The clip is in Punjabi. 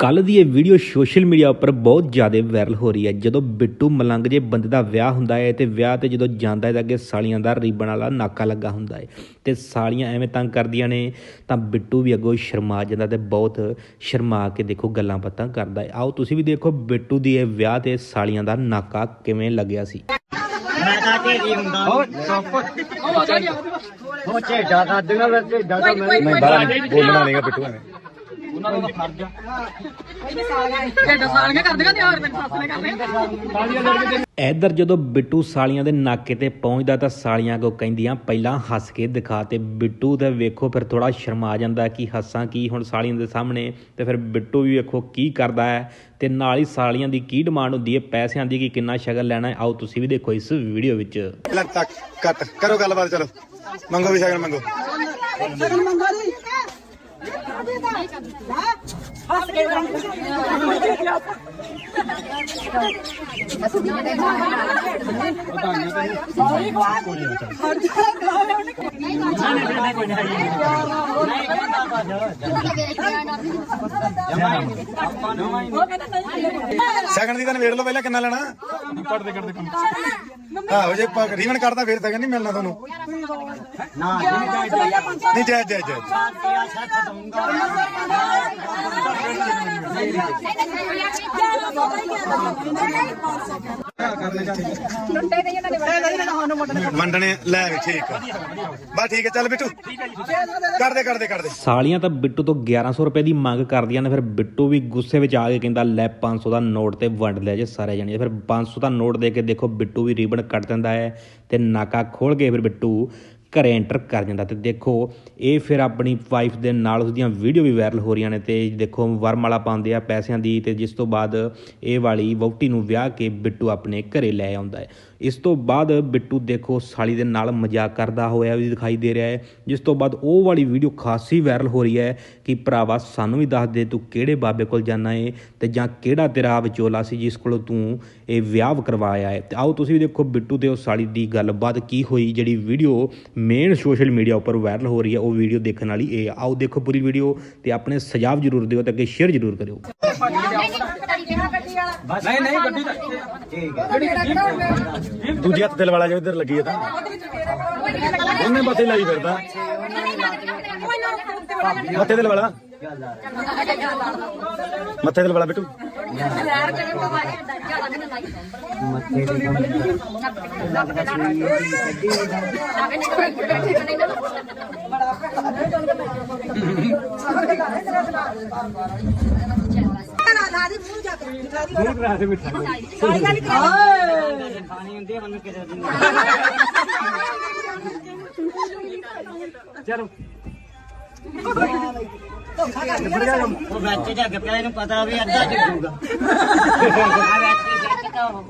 ਕੱਲ ਦੀ ਇਹ ਵੀਡੀਓ ਸੋਸ਼ਲ ਮੀਡੀਆ ਉੱਪਰ ਬਹੁਤ ਜ਼ਿਆਦਾ ਵਾਇਰਲ ਹੋ ਰਹੀ ਹੈ। ਜਦੋਂ ਬਿੱਟੂ ਮਲੰਗ ਜੇ ਬੰਦੇ ਦਾ ਵਿਆਹ ਹੁੰਦਾ ਹੈ ਤੇ ਵਿਆਹ ਤੇ ਜਦੋਂ ਜਾਂਦਾ ਹੈ ਤਾਂ ਅੱਗੇ ਸਾਲੀਆਂ ਦਾ ਰੀਬਨ ਵਾਲਾ ਨਾਕਾ ਲੱਗਾ ਹੁੰਦਾ ਹੈ ਤੇ ਸਾਲੀਆਂ ਐਵੇਂ ਤੰਗ ਕਰਦੀਆਂ ਨੇ ਤਾਂ ਬਿੱਟੂ ਵੀ ਅੱਗੋਂ ਸ਼ਰਮਾ ਜਾਂਦਾ ਤੇ ਬਹੁਤ ਸ਼ਰਮਾ ਕੇ ਦੇਖੋ ਗੱਲਾਂ ਬਾਤਾਂ ਕਰਦਾ ਹੈ। ਆਓ ਤੁਸੀਂ ਵੀ ਦੇਖੋ ਬਿੱਟੂ ਦੀ ਇਹ ਵਿਆਹ ਤੇ ਸਾਲੀਆਂ ਦਾ ਨਾਕਾ ਕਿਵੇਂ ਲੱਗਿਆ ਸੀ। ਮੈਂ ਤਾਂ ਢੇਰੀ ਹੁੰਦਾ ਉਹ ਉਹ ਢੇਡਾ ਕਰਦੀਆਂ ਫਿਰ ਢੇਡਾ ਤਾਂ ਮੈਂ ਬਾਹਰ ਬੋਲਣਾ ਨਹੀਂਗਾ ਬਿੱਟੂ ਨੇ ਇੱਧਰ ਜਦੋਂ ਬਿੱਟੂ ਸਾਲੀਆਂ ਦੇ ਨਾਕੇ ਤੇ ਪਹੁੰਚਦਾ ਤਾਂ ਸਾਲੀਆਂ ਕੋ ਕਹਿੰਦੀਆਂ ਪਹਿਲਾਂ ਹੱਸ ਕੇ ਦਿਖਾ ਤੇ ਬਿੱਟੂ ਤੇ ਵੇਖੋ ਫਿਰ ਥੋੜਾ ਸ਼ਰਮਾ ਜਾਂਦਾ ਕਿ ਹੱਸਾਂ ਕੀ ਹੁਣ ਸਾਲੀਆਂ ਦੇ ਸਾਹਮਣੇ। ਤੇ ਫਿਰ ਬਿੱਟੂ ਵੀ ਵੇਖੋ ਕੀ ਕਰਦਾ ਹੈ। ਤੇ ਨਾਲ ਹੀ ਸਾਲੀਆਂ ਦੀ ਕੀ ਡਿਮਾਂਡ ਹੁੰਦੀ ਹੈ? ਪੈਸਿਆਂ ਦੀ ਕਿ ਕਿੰਨਾ ਸ਼ਗਨ ਲੈਣਾ ਹੈ? ਆਓ ਤੁਸੀਂ ਵੀ ਦੇਖੋ ਇਸ ਵੀਡੀਓ ਵਿੱਚ। ਲੈ ਤੱਕ ਕੱਟ ਕਰੋ ਗੱਲਬਾਤ ਚਲੋ। ਮੰਗੋ ਵੀ ਸ਼ਗਨ ਮੰਗੋ। ਸ਼ਗਨ ਦੀ ਹੱਸ ਕੇ ਸੌਰੀ ਗਵਾ ਹਰ ਜਗ੍ਹਾ ਗਵਾ ਉਹਨੇ ਤਾਂ ਵੇੜ ਲਓ ਪਹਿਲਾਂ ਕਿੰਨਾ ਲੈਣਾ। ਕੱਟਦੇ ਕੱਟਦੇ ਕੰਮ ਆਹੋ ਜੇ ਰੀਵਨ ਕੱਟਦਾ ਫਿਰ ਸ਼ਗਨ ਨਹੀਂ ਮਿਲਣਾ ਤੁਹਾਨੂੰ। ਨਾ ਨਹੀਂ, ਜੈ ਜੈ ਜਾਇਜ਼ ਜਾਇਜ਼ ਚਾਰ ਸੱਤ ਦਊਂਗਾ ਵੰਡਣੇ ਲੈ ਵੀ ਠੀਕ ਬਸ ਠੀਕ ਹੈ ਚੱਲ ਬਿੱਟੂ। ਕਰਦੇ ਕਰਦੇ ਕਰਦੇ ਸਾਲੀਆਂ ਤਾਂ ਬਿੱਟੂ ਤੋਂ 1100 ਰੁਪਏ ਦੀ ਮੰਗ ਕਰਦੀਆਂ ਨੇ ਫਿਰ ਬਿੱਟੂ ਵੀ ਗੁੱਸੇ ਵਿੱਚ ਆ ਕੇ ਕਹਿੰਦਾ ਲੈ 500 ਦਾ ਨੋਟ ਤੇ ਵੰਡ ਲਿਆ ਜੇ ਸਾਰੇ ਜਣੇ। ਫਿਰ 500 ਦਾ ਨੋਟ ਦੇ ਕੇ ਦੇਖੋ ਬਿੱਟੂ ਵੀ ਰੀਬਨ ਕੱਟ ਦਿੰਦਾ ਹੈ ਤੇ ਨਾਕਾ ਖੋਲ ਕੇ ਫਿਰ ਬਿੱਟੂ ਘਰੇ ਐਂਟਰ ਕਰ ਜਾਂਦਾ ਤੇ ਦੇਖੋ, ਇਹ ਫਿਰ ਆਪਣੀ ਵਾਈਫ ਦੇ ਨਾਲ ਉਸ ਦੀਆਂ ਵੀਡੀਓ ਵੀ ਵਾਇਰਲ ਹੋ ਰਹੀਆਂ ਨੇ ਤੇ ਦੇਖੋ ਵਰਮਾਲਾ ਪਾਉਂਦੇ ਆ ਪੈਸਿਆਂ ਦੀ ਤੇ ਜਿਸ ਤੋਂ ਬਾਅਦ ਇਹ ਵਾਲੀ ਵਹੁਟੀ ਨੂੰ ਵਿਆਹ ਕੇ ਬਿੱਟੂ ਆਪਣੇ ਘਰੇ ਲੈ ਆਉਂਦਾ ਹੈ। ਇਸ ਤੋਂ ਬਾਅਦ ਬਿੱਟੂ ਦੇਖੋ ਸਾਲੀ ਦੇ ਨਾਲ ਮਜ਼ਾਕ ਕਰਦਾ ਹੋਇਆ ਵੀ ਦਿਖਾਈ ਦੇ ਰਿਹਾ ਹੈ, ਜਿਸ ਤੋਂ ਬਾਅਦ ਉਹ ਵਾਲੀ ਵੀਡੀਓ ਖਾਸੀ ਵਾਇਰਲ ਹੋ ਰਹੀ ਹੈ ਕਿ ਭਰਾਵਾ ਸਾਨੂੰ ਵੀ ਦੱਸ ਦੇ ਤੂੰ ਕਿਹੜੇ ਬਾਬੇ ਕੋਲ ਜਾਣਾ ਏ ਤੇ ਜਾਂ ਕਿਹੜਾ ਤੇਰਾ ਵਿਚੋਲਾ ਸੀ ਜਿਸ ਕੋਲੋਂ ਤੂੰ ਇਹ ਵਿਆਹ ਕਰਵਾਇਆ ਹੈ। ਤੇ ਆਓ ਤੁਸੀਂ ਵੀ ਦੇਖੋ ਬਿੱਟੂ ਤੇ ਉਹ ਸਾਲੀ ਦੀ ਗੱਲਬਾਤ ਕੀ ਹੋਈ, ਜਿਹੜੀ video main social media viral viral ਹੋ ਰਹੀ ਹੈ ਉਹ ਵੀਡੀਓ ਦੇਖਣ ਵਾਲੀ ਇਹ। ਆਓ ਦੇਖੋ ਪੂਰੀ ਵੀਡੀਓ ਤੇ ਆਪਣੇ ਸੁਝਾਅ ਜ਼ਰੂਰ ਦਿਓ ਤੇ ਅੱਗੇ ਸ਼ੇਅਰ ਜ਼ਰੂਰ ਕਰਿਓ। ਨਹੀਂ ਨਹੀਂ ਗੱਡੀ ਦਾ। ਦੂਜੀ ਹੱਥ ਦਿਲ ਵਾਲਾ ਜੋ ਇੱਧਰ ਲੱਗੀ ਹੈ ਤਾਂ। ਉਹਨੇ ਬਸੇ ਲਾਈ ਫਿਰਦਾ। ਮੱਥੇ ਦਿਲ ਵਾਲਾ। ਮੱਥੇ ਦਿਲ ਵਾਲਾ ਬਿੱਟੂ। ਖਾਣੀ ਹੁੰਦੀ ਹੈ ਮੈਨੂੰ ਕਿਸੇ ਦਿਨ ਉਹ ਵਿੱਚ ਜਾ ਕੇ ਪਿਆ ਇਹਨੂੰ ਪਤਾ ਵੀ ਅੱਧਾ ਡਿੱਗੂਗਾ ਆ ਵਿੱਚ ਹੀ ਜੱਟ ਦਾ ਉਹ